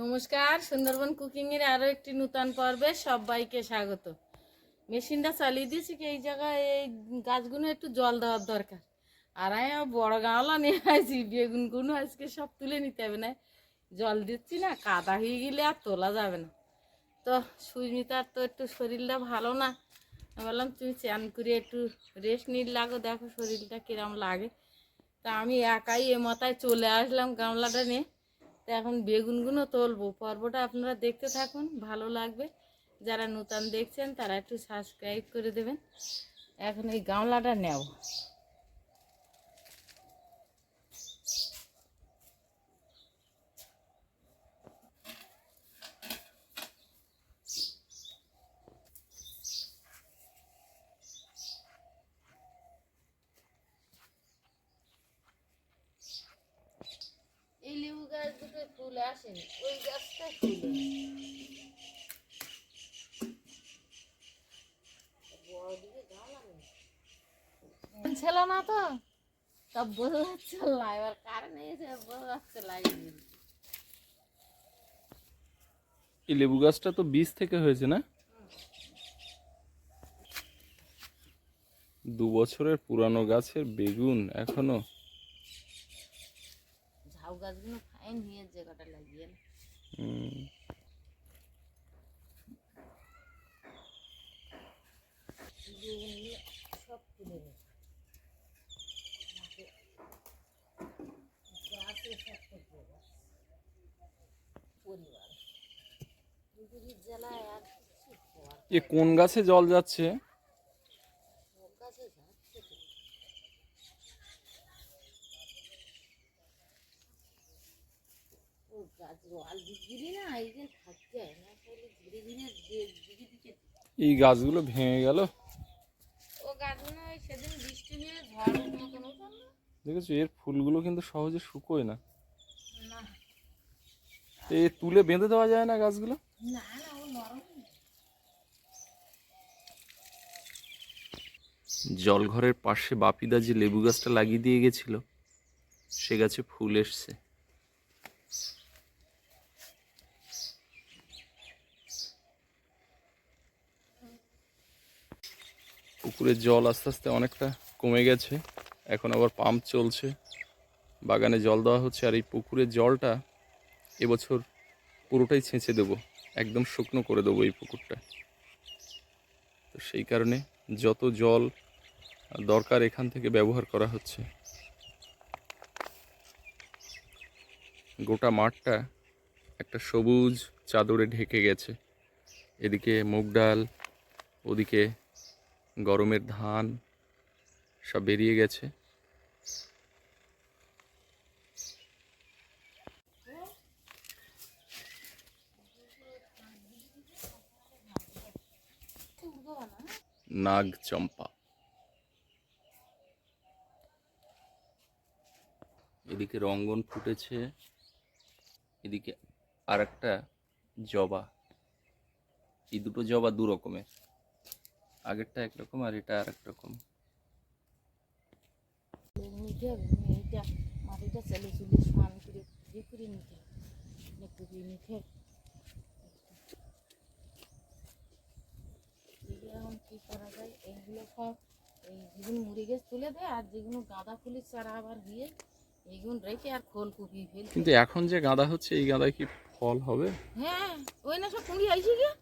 নমস্কার, সুন্দরবন কুকিং এর আরও একটি নূতন পর্বে সবাইকে স্বাগত। মেশিনটা চালিয়ে দিয়েছি কি এই জায়গায় এই গাছগুলো একটু জল দেওয়ার দরকার। আর বড় গাঁওলা নিয়ে আসি বেগুনগুলো আজকে সব তুলে নিতে হবে না। জল দিচ্ছি না, কাদা হয়ে গেলে আর তোলা যাবে না। তো সুস্মিতার তো একটু শরীরটা ভালো না। বললাম, তুমি চান করে একটু রেস্ট নিয়ে লাগো, দেখো শরীরটা কিরম লাগে। তা আমি একাই এ মাথায় চলে আসলাম গামলাটা নিয়ে। তো এখন বেগুনগুলো তুলবো। পর্বটা আপনারা দেখতে থাকুন, ভালো লাগবে। যারা নতুন দেখছেন, তারা একটু সাবস্ক্রাইব করে দেবেন। এখন এই গামলাটা নেব এই লেবু গাছ দুটো ফুল আসেনি ওই ফুল ছিল না তো সব বোঝা যাচ্ছে না এবার কারেন্ট এসে বোঝা যাচ্ছে লাগিয়ে এই লেবু গাছটা তো বীজ থেকে হয়েছে না? দু বছরের পুরানো গাছের বেগুন এখনও ঝাউ গাছগুলো ফাইন হয়ে জায়গাটা লাগিয়ে সব তুলে পরিবার। এ কোন গাছে জল যাচ্ছে সব গাছে যাচ্ছে তো ও গাছ রোয়াল দিদি না এই যে থাকতে হয় না তাহলে ধীরে ধীরে দে- দিকে দিকে এই গাছগুলো ভেঙে গেল ও গাছগুলো ওই সেদিন বৃষ্টি হয়ে ঝড়ের গাছগুলো ভেঙে না? দেখেছ এর ফুলগুলো কিন্তু সহজে শুকোয় না। না। এ তুলে বেঁধে দেওয়া যায় না গাছগুলো? না না ও নরম জলঘরের পাশে বাপিদা যে লেবু গাছটা লাগিয়ে দিয়ে গেছিল সে গাছে ফুল এসছে। পুকুরের জল আস্তে আস্তে অনেকটা কমে গেছে। এখন আবার পাম্প চলছে। বাগানে জল দেওয়া হচ্ছে আর এই পুকুরের জলটা এবছর পুরোটাই ছেঁচে দেবো। একদম শুকনো করে দেবো এই পুকুরটা। তো সেই কারণে যত জল দরকার এখান থেকে ব্যবহার করা হচ্ছে। গোটা মাঠটা একটা সবুজ চাদরে ঢেকে গেছে। এদিকে মুগ ডাল, ওদিকে গরমের ধান সব বেরিয়ে গেছে। নাগ চম্পা। এদিকে রঙ্গন ফুটেছে, এদিকে আর একটা জবা। এই দুটো জবা দু রকমের। আগেরটা একরকম আর এটা আর এক রকম। নিতে হবে এইটা মাটিটা চালে চুলে সমান করে ইয়ে করে নিতে হবে নিতে এখন কি করা যায়? এইগুলো সব এই যেগুলো মুড়ি গাছ তুলে দেয় আর যেগুলো গাঁদা ফুলের চারা আবার দিয়ে এইগুলো রেখে আর খোল কুপিয়ে ফেলতে কিন্তু এখন যে গাঁদা হচ্ছে এই গাঁদায় কি ফল হবে? হ্যাঁ ওই না সব কুঁড়ি আইসি গিয়ে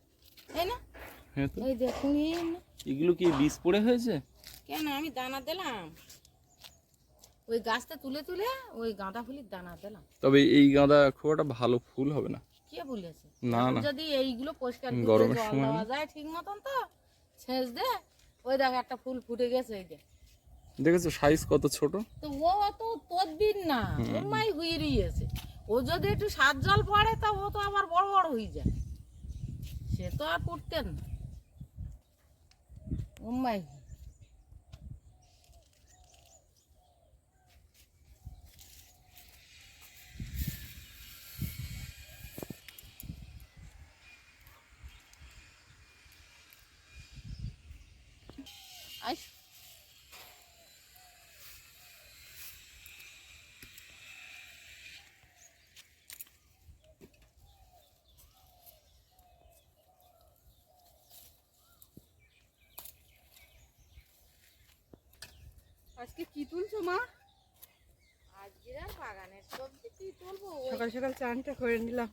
এই না? হ্যাঁ দেখ কুঁড়ি এই না এগুলো কি বীজ পড়ে হয়েছে? কেন? আমি দানা দিলাম। ওই গাছটা তুলে তুলে ওই গাঁদা ফুলের দানা দিলাম। তবে এই গাঁদা খুব একটা ভালো ফুল হবে না। কে বলেছে? না না। যদি এইগুলো পরিষ্কার করে জল সময়? দেওয়া যায় ঠিক মতন তো ছেঁচ দে। ওই দেখ একটা ফুল ফুটে গেছে এই যে। দেখেছ সাইজ কত ছোট? তো ও তো তদ্বির না। ওর মাই হয়ে রয়েছে ও যদি একটু সাত জল পড়ে তা ও তো আবার বড় বড় হয়ে যায়। সে তো আর পড়তেন না। ওর মাই আইস আজকে কি তুলছো মা আজকে আর বাগানের সবজি কি তুলবো ওই সকাল সকাল চানটা করে নিলাম।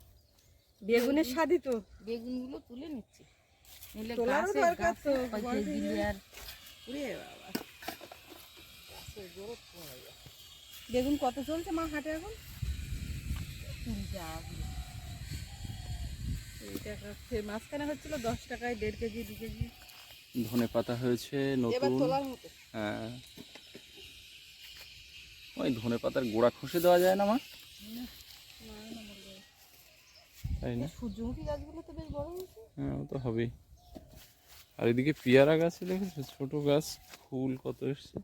বেগুনের স্বাদই তো। বেগুনগুলো তুলে নিচ্ছি। দরকার তো, বেগুন কত চলছে মা হাটে এখন? কুড়ি টাকা করে। কুড়ি টাকা ফের মাঝখানে হচ্ছিল দশ টাকায় দেড় কেজি দু কেজি। ধনে পাতা হয়েছে নতুন। হ্যাঁ। ওই ধনে পাতার গোড়া খসে দেওয়া যায় না মা? তাই না? সূর্যমুখী গাছগুলো তো বেশ বড় হয়েছে। হ্যাঁ ও তো হবেই। আর এদিকে পেয়ারা গাছ দেখেছ? ছোট গাছ ফুল কত এসছে।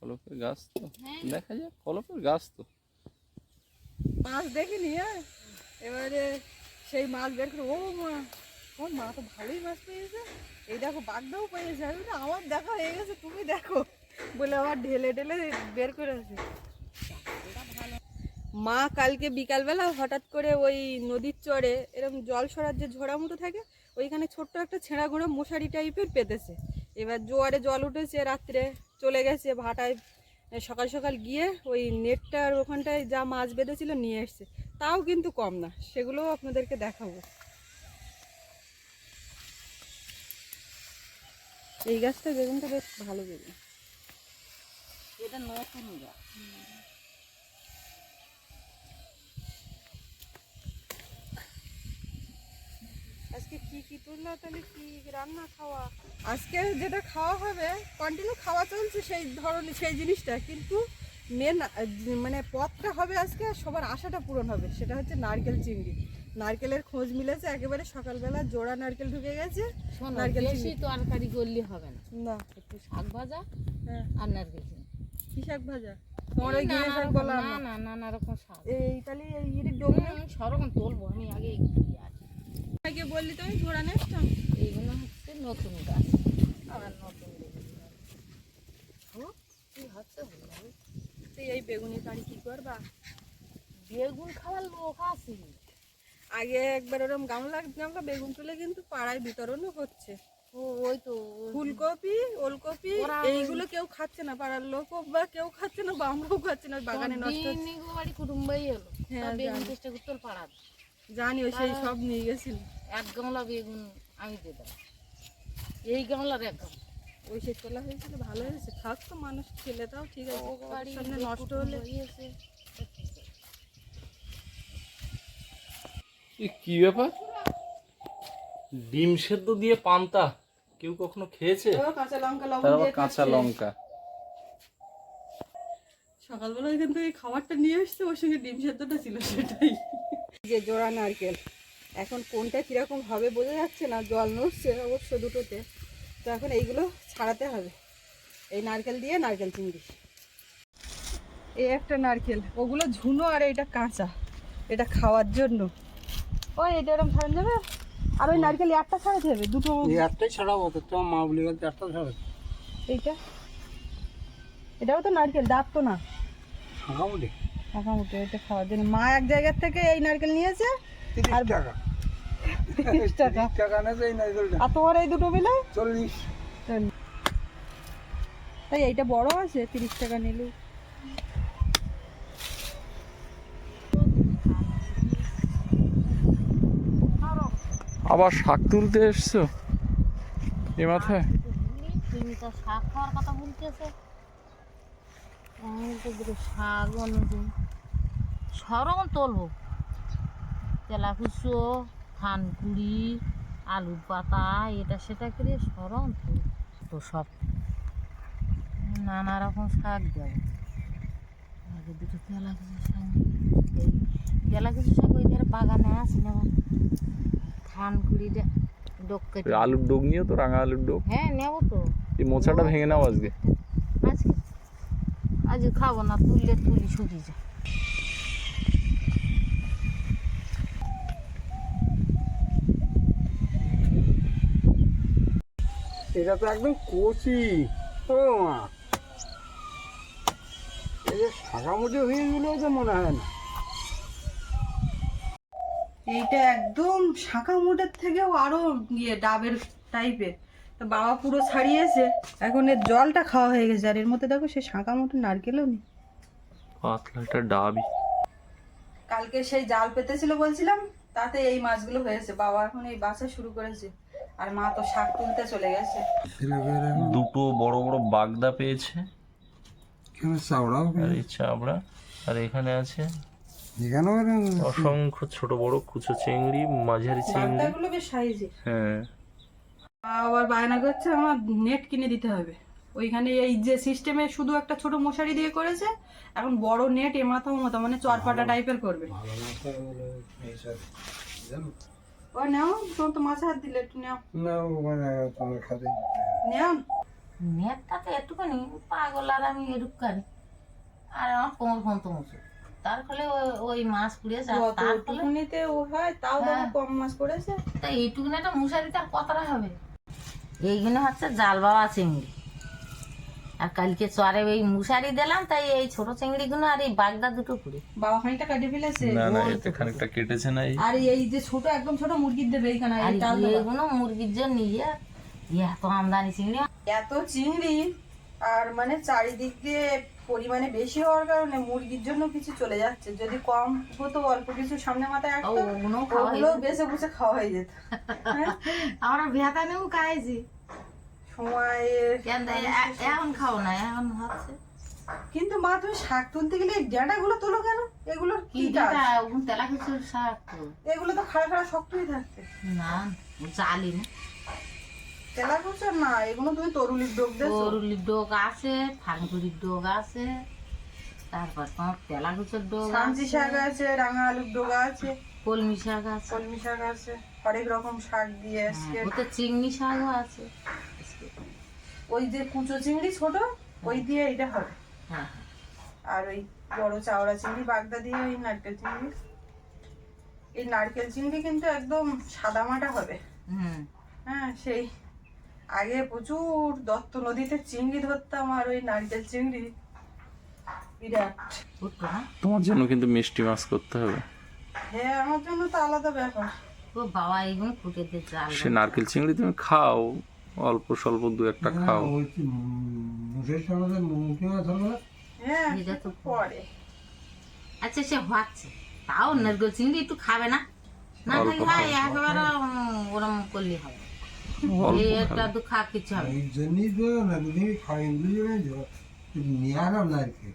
কলপের গাছ তো। হ্যাঁ। দেখা যাক কলপের গাছ তো। মাছ দেখিনি হ্যাঁ? এবারে সেই মাছ বের করে ও মা ও মা তো ভালোই মাছ পেয়েছে। এই দেখো বাগদাও পেয়েছে। আমি আমার দেখা হয়ে গেছে তুমি দেখো। বলে আবার ঢেলে ঢেলে বের করে আছে মা কালকে বিকালবেলা হঠাৎ করে ওই নদীর চরে এরকম জল সরার যে ঝোড়া মতো থাকে, ওইখানে ছোট্ট একটা ছেঁড়া গোড়া মশারি টাইপের পেতেছে। এবার জোয়ারে জল উঠেছে রাত্রে, চলে গেছে ভাটায় সকাল সকাল গিয়ে ওই নেটটার ওখানটায় যা মাছ বেঁধেছিল নিয়ে এসছে। তাও কিন্তু কম না, সেগুলোও আপনাদেরকে দেখাবো। এই গাছটা বেগুনটা বেশ ভালো বেগুন। এটা নতুন গাছ। আজকে কি কি তুললো? তাহলে কি রান্না খাওয়া? আজকে যেটা খাওয়া হবে কন্টিনিউ খাওয়া চলছে সেই ধরনের সেই জিনিসটা। কিন্তু মেন মানে পথটা হবে আজকে সবার আশাটা পূরণ হবে সেটা হচ্ছে নারকেল চিংড়ি। নারকেলের খোঁজ মিলেছে একেবারে সকালবেলা জোড়া নারকেল ঢুকে গেছে নারকেল বেশি। তরকারি করলে হবে না। না। একটু শাক ভাজা হ্যাঁ। আর নারকেল। কি শাক ভাজা? তোমার ওই নানা গিয়ে শাক রকম- না না নানা রকম শাক। এই তাহলে এই ডোমে সরকম তুলবো আমি আগে আগে বললি তো আমি জোড়া এইগুলো হচ্ছে নতুন গাছ। আবার নতুন বেগুন কি হচ্ছে তুই এই বেগুনি কারি কি করবা? বেগুন খাওয়ার লোক আছে। আগে একবার ওরকম গামলা গামলা বেগুন তুলে কিন্তু পাড়ায় বিতরণও হচ্ছে। ও ওই তো ফুলকপি ওলকপি এইগুলো কেউ খাচ্ছে না পাড়ার লোক বা কেউ খাচ্ছে না বা আমরাও খাচ্ছে না বাগানে নষ্ট বাড়ি কুটুম্বাই এলো। হ্যাঁ, বেগুন চেষ্টা করতে পাড়ার। জানি ওই সেই সব নিয়ে গেছিল। এক গামলা বেগুন আমি দিয়ে দেবো। এই গামলার এক গামলা। ওই সে তোলা হয়েছিল ভালো হয়েছে। থাক তো মানুষ খেলে তাও ঠিক আছে। সামনে নষ্ট হলে কি ব্যাপার? ডিম সেদ্ধ দিয়ে পান্তা কেউ কখনো খেয়েছে? কাঁচা লঙ্কা লবণ কাঁচা লঙ্কা। সকালবেলা এখান থেকে খাবারটা নিয়ে এসছে ওর সঙ্গে ডিম সেদ্ধটা ছিল সেটাই। যে জোড়া নারকেল। এখন কোনটা কীরকম হবে বোঝা যাচ্ছে না জল নড়ছে অবশ্য দুটোতে। তো এখন এইগুলো ছাড়াতে হবে। এই নারকেল দিয়ে নারকেল চিংড়ি। এই একটা নারকেল ওগুলো ঝুনো আর এটা কাঁচা। এটা খাওয়ার জন্য। ওই এটা এরকম ছাড়ানো যাবে? আর ওই নারকেল একটা ছাড়াতে হবে? দুটো একটাই ছাড়াবো তো তোমার মা বলে গেছে একটা ছাড়াবে। এইটা? এটাও তো নারকেল দাঁত তো না। মোটামুটি মোটামুটি এটা খাওয়ার জন্য। মা এক জায়গার থেকে এই নারকেল নিয়েছে আর- টাকা। তিরিশ টাকা। টাকা নেবে এই নারকেলটা। আর তোমার এই দুটো মিলে? চল্লিশ। তাই এইটা বড় আছে? তিরিশ টাকা নিলে। আবার শাক তুলতে এসছো? এ মাথায়? তুমি তো শাক খাওয়ার কথা বলতেছে। শাক অনুযায়ী সরকম তুলবো। তেলাকুচো থানকুড়ি আলুর পাতা এটা সেটা করে সরম তো সব নানা রকম শাক দেবো। আগে দুটো তেলাকুচো শাক এই তেলাকুচো শাক ওই ধারে বাগানে আছে না? থানকুড়িটা ডোক আলুর ডোগ নিও তো রাঙা আলুর ডোক। হ্যাঁ নেব তো। এই মোচাটা ভেঙে নাও আজকে। আজকে খাব না তুললে তুলি শুকিয়ে যায়। এটা তো একদম কচি। ও মা। এই যে শাকামুটি হয়ে গেলেও তো মনে হয় না। এইটা একদম শাঁখা মোটের থেকেও আরও ইয়ে ডাবের টাইপের তা বাবা পুরো ছাড়িয়েছে। এখন এর জলটা খাওয়া হয়ে গেছে। আর এর মধ্যে দেখো সে শাঁকা মতো নারকেলও নেই। পাতলা একটা ডাবি। কালকে সেই জাল পেতেছিল বলছিলাম তাতে এই মাছগুলো হয়েছে। বাবা এখন এই বাসা শুরু করেছে। আর মা তো শাক তুলতে চলে গেছে। দুটো বড় বড় বাগদা পেয়েছে। কেন চাওড়াও আর এই চাবড়া। আর এখানে আছে এখানেও অসংখ্য ছোট বড় কুচো চিংড়ি মাঝারি চিংড়ি। বাগদাগুলো বেশ সাইজে হ্যাঁ। আবার বায়না করছে আমার নেট কিনে দিতে হবে। ওইখানে এই যে সিস্টেমে শুধু একটা ছোট মশারি দিয়ে করেছে এখন বড় নেট এ মাথা ও মাথা মানে চরপাটা টাইপের করবে। ও নাও তোমার তো মাছে হাত দিলে একটু নাও। না ওখানে তোমার খাতে নাও। নেটটা তো একটুখানি পাগল আর আমি এরুকানি আর আমার কোমর ফোন তো মুসু তার ফলে ওই- মাছ পুড়িয়েছে আর তার ফলে ও হয় তাও হ্যাঁ। কম মাছ করেছে তা এইটুকুনি একটা মশারি তার কতটা হবে? এইগুলো হচ্ছে জাল বাবা চিংড়ি। আর কালকে চরে ওই মুশারি দিলাম তাই এই ছোট চিংড়িগুলো আর এই বাগদা দুটো পুরে। বাবা খানিকটা কেটে ফেলেছে। না না এতে খানিকটা কেটেছে না আর এই যে ছোট একদম ছোট মুরগির দেবে এইখানে আর এই ডাল মুরগির জন্য নিয়ে এত আমদানি চিংড়ি। এত চিংড়ি আর মানে চারিদিক দিয়ে পরিমাণে বেশি হওয়ার কারণে মুরগির জন্য কিছু চলে যাচ্ছে। যদি কম হতো অল্প কিছু সামনে মাথায় হয়ে ওগুলো বেছে বুঝে খাওয়া হয়ে যেত। হ্যাঁ? আমরা ভেতা নেও খাইছি। সময়ের কেন এ- এ- এখন খাও না এখন হচ্ছে। কিন্তু মা তুমি শাক তুলতে গেলে এই ডেঁটাগুলো তোলো কেন? এগুলোর কি তেলা কিছুর শাক এগুলো তো খাড়া খাড়া শক্তই থাকতে না জালি না। না এগুলো তুমি তরুলির ডোক দেছো? গরুলির ডোক আছে ফাঙ্গুরির ডোক আছে তারপর তোমার তেলা ডোক সাঞ্চি শাক আছে রাঙা আলুর ডোগা আছে। কলমি শাক আছে। কলমি শাক আছে হরেক রকম শাক দিয়ে আজকে হ্যাঁ, ওতে চিংড়ি শাকও আছে। ওই যে কুচো চিংড়ি ছোট ওই দিয়ে এটা হবে। হ্যাঁ আর ওই বড় চাওড়া চিংড়ি বাগদা দিয়ে ওই নারকেল চিংড়ি। এই নারকেল চিংড়ি কিন্তু একদম সাদা মাটা হবে। হুম। হ্যাঁ সেই আগে প্রচুর দত্ত নদীতে চিংড়ি ধরতাম আর ওই নারকেল চিংড়ি। বিরাট। তোমার জন্য কিন্তু মিষ্টি মাছ করতে হবে। হ্যাঁ আমার জন্য তো আলাদা ব্যাপার। ও বাবা এইগুলো ফুটে দিয়ে জাল। সে নারকেল চিংড়ি তুমি খাও অল্প স্বল্প দু একটা খাও। মাছ হবে হ্যাঁ তো পরে। আচ্ছা সে হচ্ছে। তাও নারকেল চিংড়ি একটু খাবে না? না খাই একেবারে ওরম করলে হবে। অল্প এই খাবে। একটা দু খা কিছু হবে এই জন্যই তো না তুমি খাই বুঝে নিয়ে নারকেল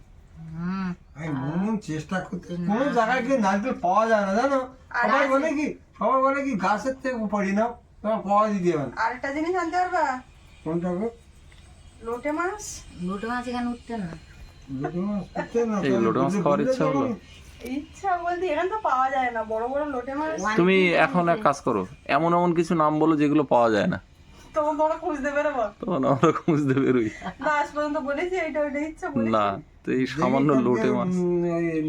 আমি মন চেষ্টা করতে কোনো জায়গায় কি নারকেল পাওয়া যায় না জানো? সবাই বলে কি সবাই বলে কি গাছের থেকে পড়ি না তোমার পাওয়া দিতে হবে আরেকটা জিনিস আনতে পারবা? কোনটা গো? লোটে মাছ? লোটে মাছ এখানে উঠতেন না। লোটে মাছ করতে না এই লোটে মাছ খাওয়ার ইচ্ছা হলো ইচ্ছা বলতে এখানে তো পাওয়া যায় না বড় বড় লোটে মাছ। তুমি এখন এক কাজ করো এমন এমন কিছু নাম বলো যেগুলো পাওয়া যায় না। তখন তোমরা খুঁজতে বেরোবো? তখন আমরা খুঁজতে বেরোই। না আজ পর্যন্ত বলেছি এইটা ওইটা ইচ্ছা বলেছি। না তো এই সামান্য লোটে মাছ।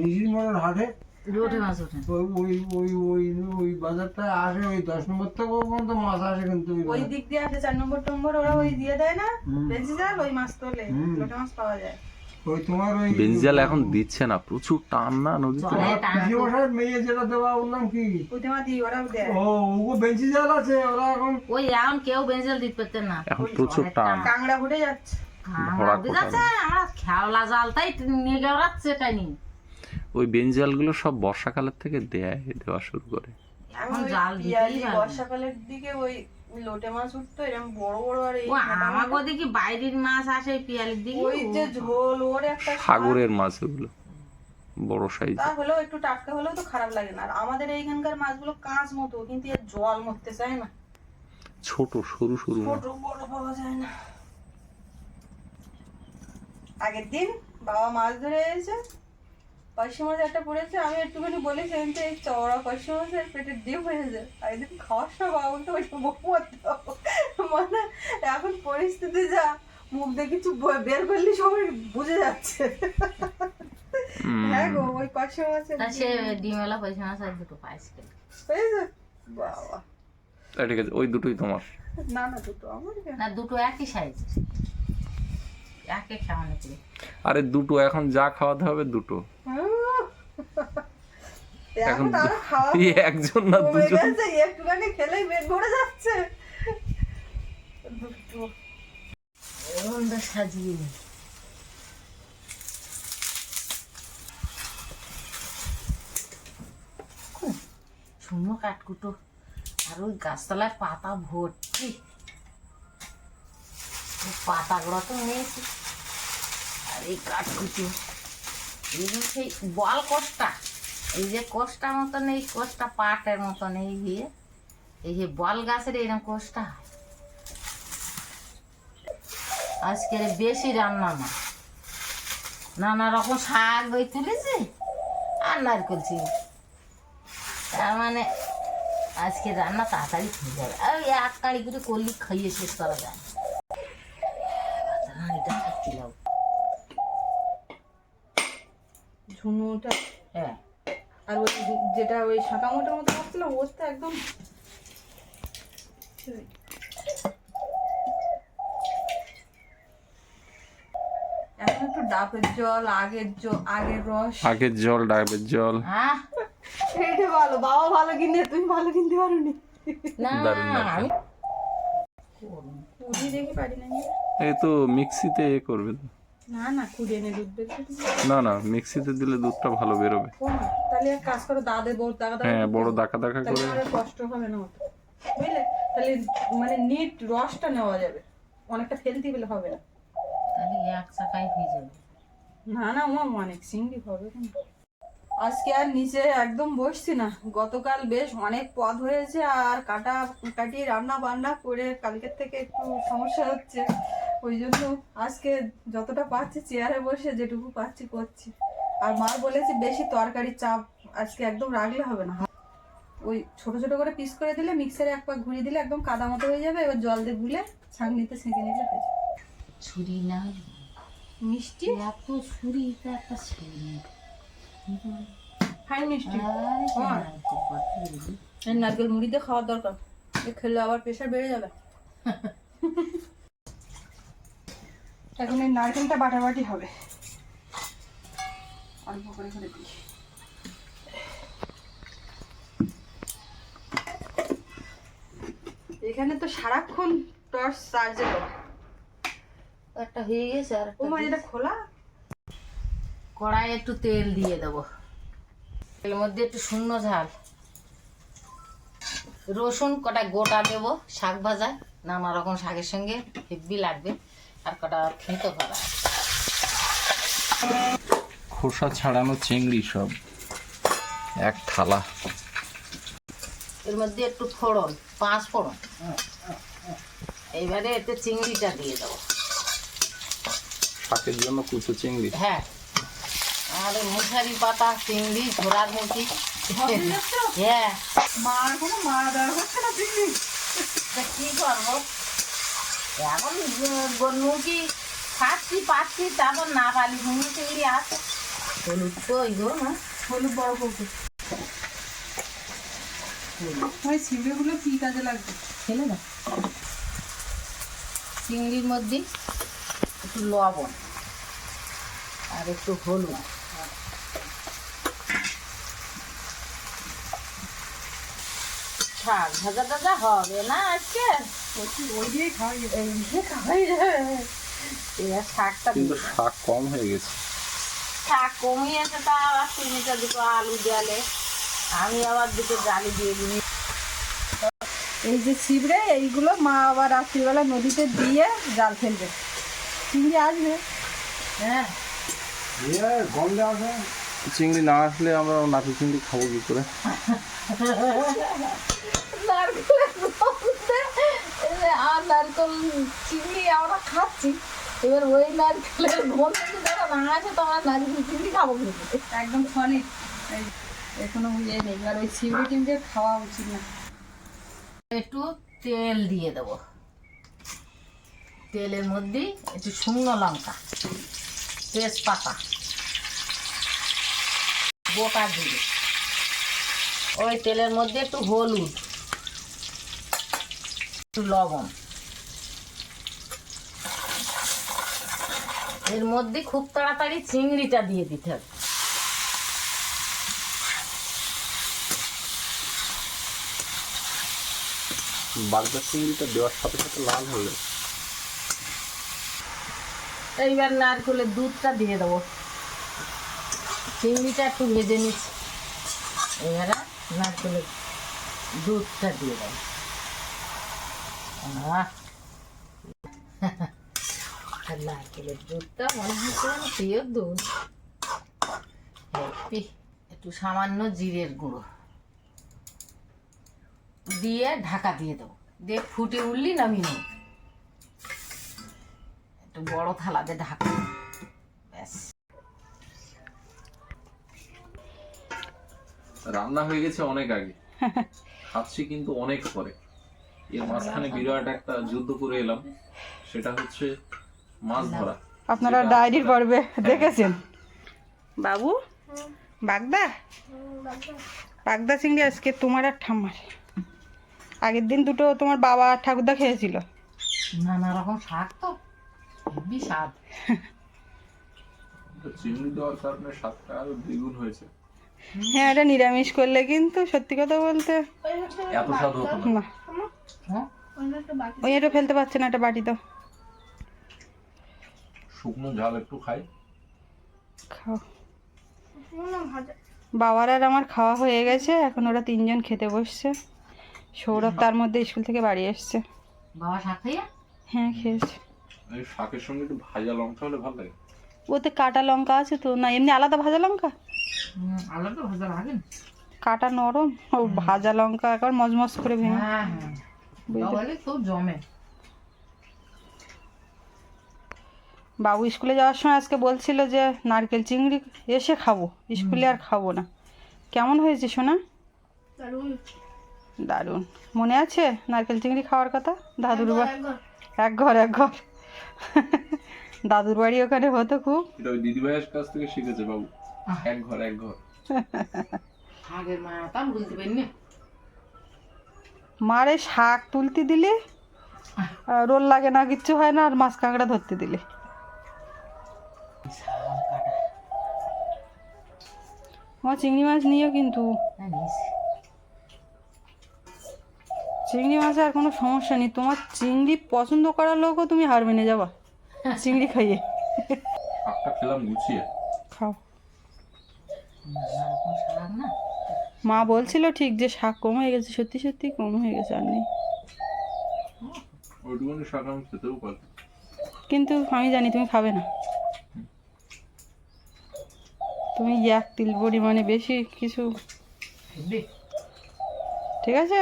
নিজের মনের হাটে। লোটে মাছ ওঠে। ওই ওই ওই ওই ওই বাজারটা আসে ওই দশ নম্বর থেকে পর্যন্ত মাছ আসে কিন্তু ওই দিক দিয়ে আসে চার নম্বর টম্বর ওরা ওই দিয়ে দেয় না। বেঁচে যায় ওই মাছ তোলে। লোটে মাছ পাওয়া যায়। ওই তোমার ওই বেঞ্জাল এখন দিচ্ছে না প্রচুর টান না নদীতে? পিসি মেয়ে যেটা দেওয়া ওর নাম কি ও ওগো বেঞ্চি জাল আছে ওরা এখন ওই এখন কেউ বেঞ্জেল দিতে পারতেন না। এখন প্রচুর টান। কাংড়া ফুটে যাচ্ছে। ওই বেঞ্জালগুলো সব বর্ষাকালের থেকে দেয় দেওয়া শুরু করে। এখন জাল। বর্ষাকালের দিকে ওই লোটে মাছ উঠতো এরকম বড় বড় আর এই ও আমাকে দেখি বাইরের মাছ আসে পিয়ালির দিকে। ওই যে ঝোল ওর একটা সাগরের মাছ ওগুলো বড় সাইজ। তা হলেও একটু টাটকা হলেও তো খারাপ লাগে না। আর আমাদের এইখানকার মাছগুলো কাঁচ মতো কিন্তু এর জল মরতে চায় না? ছোট সরু সরু ছোট বড় পাওয়া যায় না। আগের দিন বাবা মাছ ধরে এসেছে পার্শে মাছ একটা পড়েছে আমি একটুখানি বলেছি আমি তো এই চওড়া পার্শে মাছের পেটে ডিম হয়েছে। একদিন খাওয়ার সময় বাবা বলতে ওইটা মুখ মারতে মানে এখন পরিস্থিতি যা মুখ দিয়ে কিছু বের করলে সবাই বুঝে যাচ্ছে। হ্যাঁ গো ওই পার্শে মাছের তা সে ডিমেলা পয়সা মাছ আর দুটো পাইছে বাবা। ঠিক আছে ওই দুটোই তোমার। না না দুটো আমার? না দুটো একই সাইজ এক করে। আরে দুটো এখন যা খাওয়াতে হবে দুটো। এখন আরও খাওয়া এই একজন না দুজন? একটুখানি পেট ভরে যাচ্ছে। দুটো। সাজিয়ে শুকনো কাঠকুটো আর ওই গাছতলায় পাতা ভর্তি। পাতাগুলো তো নিয়েছি। আর এই কাঠকুটো এই যে সেই বল কষ্টা, এই যে কষ্টা মতন, এই কষ্টা পাটের মতন এই দিয়ে এই যে বল গাছের এরকম কষ্টা। হয় আজকে বেশি রান্না না। নানা রকম শাক ওই তুলেছি, আর নারকেল চিনি। তার মানে আজকে রান্না তাড়াতাড়ি হয়ে যাবে। আর এক কাড়ি করে করলি, খাইয়ে শেষ করা যায় খাচ্ছিলাম ঝুনুটা? হ্যাঁ। আর ওই যেটা ওই শাঁকা মোটার মতো করছিলাম ওর তো একদম এখন একটু ডাবের জল আগের জল আগের রস। আগের জল ডাবের জল। হ্যাঁ। এটা ভালো বাবা ভালো কিনতে তুমি ভালো কিনতে নি আমি পারি না এই তো মিক্সিতে এ করবে না না কুড়ি এনে দুধ বের করে দিবো। না না মিক্সিতে দিলে দুধটা ভালো বেরোবে। তাহলে এক কাজ করো দাদে বড় দাদা হ্যাঁ বড় দাকা দাকা করে। কষ্ট হবে না বুঝলে? তাহলে মানে নিট রসটা নেওয়া যাবে। অনেকটা ফেলতে গেলে হবে না। তাহলে এক চাকায় হয়ে যাবে। না না ও অনেক সিঙ্গি হবে কেন? আজকে আর নিচে একদম বসছি না। গতকাল বেশ অনেক পদ হয়েছে আর কাটা কাটিয়ে রান্না বান্না করে কালকের থেকে একটু সমস্যা হচ্ছে। ওই জন্য আজকে যতটা পাচ্ছি চেয়ারে বসে যেটুকু পাচ্ছি করছি। আর মা বলেছে বেশি তরকারির চাপ আজকে একদম রাখলে হবে না। ওই ছোট ছোট করে পিস করে দিলে মিক্সারে এক পাক ঘুরিয়ে দিলে একদম কাদা মতো হয়ে যাবে এবার জল দিয়ে গুলে ছাঁকনিতে ছেঁকে নিলে হয়ে যাবে। ছুরি না মিষ্টি? এত ছুরি তো একটা ছুরি মিষ্টি। নারকেল খাওয়ার দরকার। খেলে আবার প্রেশার বেড়ে যাবে। এখন এই নারকেলটা বাটাবাটি হবে। অল্প করে করে দিই। এখানে তো সারাক্ষণ টর্চ চার্জে দেওয়া। একটা হয়ে গেছে আর ও মা এটা খোলা? কড়াই একটু তেল দিয়ে দেবো। এর মধ্যে একটু শূন্য ঝাল। রসুন কটা গোটা দেবো শাক ভাজা নানা রকম শাকের সঙ্গে হেব্বি লাগবে আর কটা থেঁতো করা। খোসা ছাড়ানো চিংড়ি সব এক থালা। এর মধ্যে একটু ফোড়ন পাঁচ ফোড়ন। এইবারে এতে চিংড়িটা দিয়ে দেবো। শাকের জন্য কুচো চিংড়ি? হ্যাঁ আর মশারি পাতা চিংড়ি ঘোড়ার মুখি হ্যাঁ। মার কোনো মারা দেওয়া হচ্ছে না চিংড়ি তা কি করব? এখন খাচ্ছি পাচ্ছি তারপর না চিংড়ি আছে। হলুদ তো ওই গো না? হলুদ বড় কৌটো ওই চিংড়িগুলো কি কাজে লাগবে? ফেলে দাও চিংড়ির মধ্যে একটু লবণ আর একটু হলুদ। শাক ভাজা টাজা হবে না আজকে। ওই দিয়েই খাওয়া এই যে খাওয়াই যাবে এবার শাকটা কিন্তু শাক কম হয়ে গেছে। শাক কমিয়েছে তা আবার চিনিটা দুটো আলু দেয়ালে। আমি আবার দুটো জালি দিয়ে দিই। এই যে ছিবড়ে এইগুলো মা আবার রাত্রিবেলা নদীতে দিয়ে জাল ফেলবে। চিংড়ি আসবে? হ্যাঁ। গন্ধে আসে চিংড়ি না আসলে আমরা নাকি চিংড়ি খাব কি করে নারকেলের গন্ধে এই যে আর নারকেল চিংড়ি আমরা খাচ্ছি এবার ওই নারকেলের গন্ধে যদি ওরা না আসে তো আমরা নারকেল চিংড়ি খাব একদম খনি এই এর কোনো ইয়ে নেই আর ওই ছিবড়ে কিন্তু খাওয়া উচিত না একটু তেল দিয়ে দেব। তেলের মধ্যে একটু শুকনো লঙ্কা, তেজপাতা, গোটা দিয়ে ওই তেলের মধ্যে একটু হলুদ লবণ। এর মধ্যে খুব তাড়াতাড়ি চিংড়িটা দিয়ে দিতে হবে। বাগদা চিংড়িটা দেওয়ার সাথে সাথে লাল যাবে। এইবার নারকেলের দুধটা দিয়ে দেবো। চিংড়িটা একটু ভেজে নিচ্ছি। এবারে নারকেলের দুধটা দিয়ে দেবো। একটু সামান্য জিরের গুঁড়ো। দিয়ে ঢাকা দিয়ে দেবো। দিয়ে ফুটে উঠলি নামিয়ে নেব একটু বড় থালাতে ঢাকা। ব্যাস। রান্না হয়ে গেছে অনেক আগে। খাচ্ছি কিন্তু অনেক পরে। এর মাঝখানে বিরাট একটা যুদ্ধ করে এলাম। সেটা হচ্ছে মাছ ধরা। আপনারা ডায়েরির পর্বে দেখেছেন? বাবু? বাগদা? বাগদা চিংড়ি আজকে তোমার আর ঠাম্মার। আগের দিন দুটো তোমার বাবা আর ঠাকুরদা খেয়েছিল। নানা রকম শাক তো স্বাদ। চিংড়ি দেওয়ার কারণে স্বাদটা আরও দ্বিগুণ হয়েছে। হ্যাঁ এটা নিরামিষ করলে কিন্তু সত্যি কথা বলতে না। হ্যাঁ? ওই এটা ফেলতে পারছে না একটা বাটি দাও শুকনো ঝাল একটু খাই। খাও। বাবার আর আমার খাওয়া হয়ে গেছে এখন ওরা তিনজন খেতে বসছে। সৌরভ তার মধ্যে স্কুল থেকে বাড়ি এসছে। বাবা শাক হ্যাঁ খেয়েছে। শাকের সঙ্গে একটু ভাজা লঙ্কা হলে ভালো লাগে। ওতে কাটা লঙ্কা আছে তো? না এমনি আলাদা ভাজা লঙ্কা? আলাদা ভাজা লাগে কাটা নরম ও ভাজা লঙ্কা একবার মজমজ করে ভেঙে। হ্যাঁ হ্যাঁ। তাহলে খুব জমে। বাবু স্কুলে যাওয়ার সময় আজকে বলছিল যে নারকেল চিংড়ি এসে খাব। স্কুলে আর খাব না। কেমন হয়েছে সোনা? দারুণ। মনে আছে নারকেল চিংড়ি খাওয়ার কথা? দাদুর বাড়ি এক ঘর এক ঘর দাদুর বাড়ি ওখানে হতো খুব। দিদিভাইয়ের কাছ থেকে শিখেছে বাবু। এক ঘর এক ঘর। আগের মা তা বুঝতে পারিনি মারে শাক তুলতে দিলে রোল লাগে না কিচ্ছু হয় না আর মাছ কাঁকড়া ধরতে দিলে। মা চিংড়ি মাছ নিও কিন্তু। চিংড়ি মাছে আর কোনো সমস্যা নেই। তোমার চিংড়ি পছন্দ করার লোকও তুমি হার মেনে যাবা। চিংড়ি খাইয়ে। খেলাম গুছিয়ে খাও নানা রকম শাক না মা বলছিল ঠিক যে শাক কম হয়ে গেছে সত্যি সত্যি কম হয়ে গেছে আর নেই। কিন্তু আমি জানি তুমি খাবে না। তুমি এক তিল পরিমাণে বেশি কিছু। ঠিক আছে?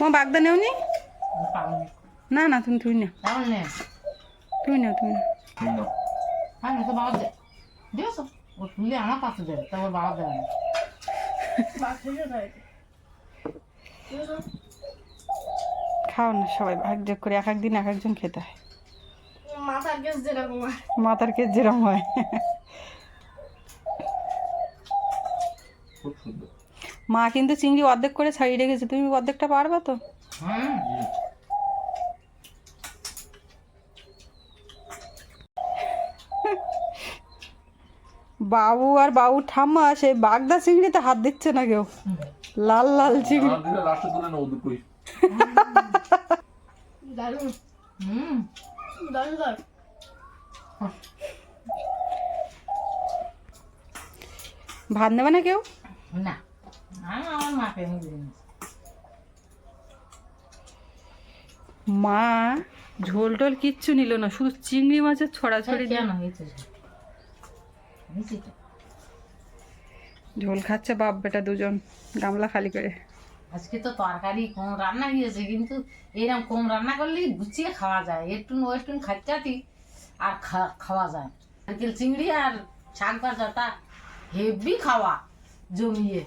মা বাগদা নেওনি? না না তুমি তুই না। তুই নে তুমি নাও। হ্যাঁ তো বাবা দে। দিয়েছ ও তুলে আমার কাছে দেবে। তারপর বাবা দেবে না। খাও না সবাই ভাগ যোগ করে এক একদিন এক একজন খেতে হয়। মাথার কেস যেরকম হয়। খুব সুন্দর। মা কিন্তু চিংড়ি অর্ধেক করে ছাড়িয়ে রেখেছে তুমি অর্ধেকটা পারবা তো? হুম বাবু আর বাবু ঠাম্মা সেই বাগদা চিংড়িতে হাত দিচ্ছে না কেউ? লাল লাল চিংড়ি। ভাত নেবে না কেউ? না। মা ঝোল টোল কিচ্ছু নিল না শুধু চিংড়ি মাছের ছড়াছড়ি দিয়ে কেন হয়েছে হয়েছে তো ঝোল খাচ্ছে বাপ বেটা দুজন গামলা খালি করে। আজকে তো তরকারি কম রান্না গিয়েছে কিন্তু এরকম কম রান্না করলেই গুছিয়ে খাওয়া যায়। একটু ওয়েস্টুন খাচ্চাতি আর খা- খাওয়া যায়। নারকেল চিংড়ি আর শাক ভাজাটা হেভি খাওয়া জমিয়ে।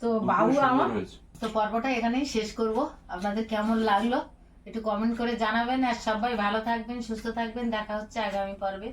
তো বাবু আমার তো পর্বটা এখানেই শেষ করব। আপনাদের কেমন লাগল? একটু কমেন্ট করে জানাবেন। আর সবাই ভালো থাকবেন সুস্থ থাকবেন। দেখা হচ্ছে আগামী পর্বে।